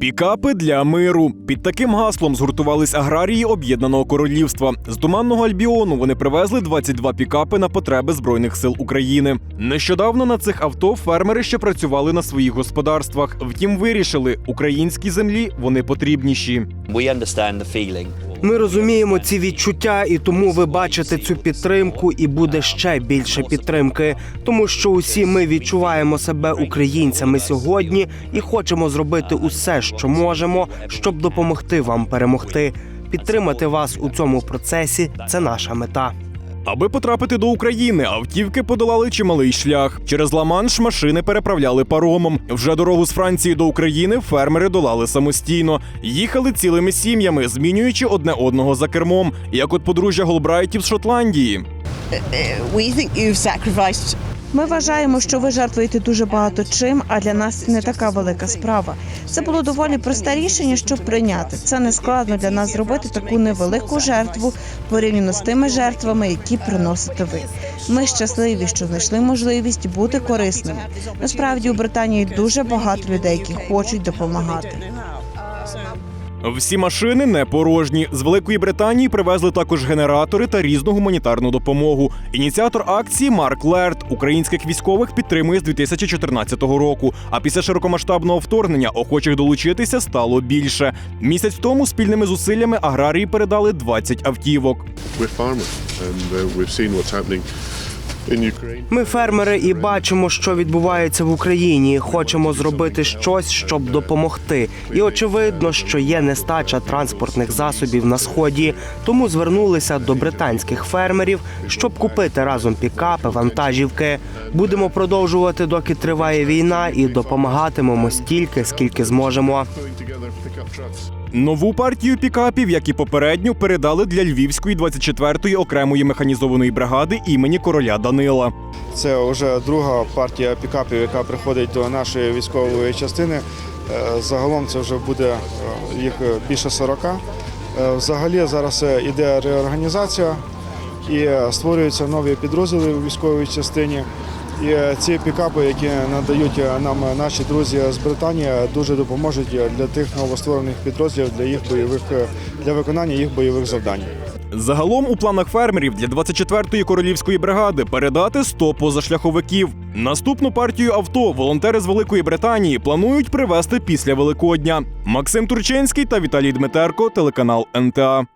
Пікапи для миру під таким гаслом згуртувались аграрії Об'єднаного Королівства. З туманного Альбіону вони привезли 22 пікапи на потреби збройних сил України. Нещодавно на цих авто фермери ще працювали на своїх господарствах. Втім, вирішили, українській землі вони потрібніші. We understand the feeling. Ми розуміємо ці відчуття, і тому ви бачите цю підтримку, і буде ще більше підтримки, тому що усі ми відчуваємо себе українцями сьогодні і хочемо зробити усе, що можемо, щоб допомогти вам перемогти. Підтримати вас у цьому процесі це наша мета. Аби потрапити до України, автівки подолали чималий шлях. Через Ла-Манш машини переправляли паромом. Вже дорогу з Франції до України фермери долали самостійно. Їхали цілими сім'ями, змінюючи одне одного за кермом, як от подружжя Голбрайтів з Шотландії. we think you've sacrificed Ми вважаємо, що ви жертвуєте дуже багато чим, а для нас не така велика справа. Це було доволі просте рішення, щоб прийняти. Це не складно для нас зробити таку невелику жертву порівняно з тими жертвами, які приносите ви. Ми щасливі, що знайшли можливість бути корисними. Насправді у Британії дуже багато людей, які хочуть допомагати. Всі машини не порожні. З Великої Британії привезли також генератори та різну гуманітарну допомогу. Ініціатор акції Марк Лерт українських військових підтримує з 2014 року. А після широкомасштабного вторгнення охочих долучитися стало більше. Місяць тому спільними зусиллями аграрії передали 20 автівок. We're Ми фермери і бачимо, що відбувається в Україні. Хочемо зробити щось, щоб допомогти. І очевидно, що є нестача транспортних засобів на сході. Тому звернулися до британських фермерів, щоб купити разом пікапи, вантажівки. Будемо продовжувати, доки триває війна, і допомагатимемо стільки, скільки зможемо. Нову партію пікапів, як і попередню, передали для Львівської 24-ї окремої механізованої бригади імені короля Данила. Це вже друга партія пікапів, яка приходить до нашої військової частини. Е, Загалом це вже буде е, їх більше 40. Е, Взагалі зараз іде реорганізація і створюються нові підрозділи у військовій частині. І е, ці пікапи, які надають е, нам наші друзі з Британії, дуже допоможуть для тих новостворених підрозділів для їх бойових е, для виконання їх бойових завдань. Загалом у планах фермерів для 24-ї королівської бригади передати 100 позашляховиків. Наступну партію авто волонтери з Великої Британії планують привезти після Великодня. Максим Турчинський та Віталій Дмитерко, телеканал НТА.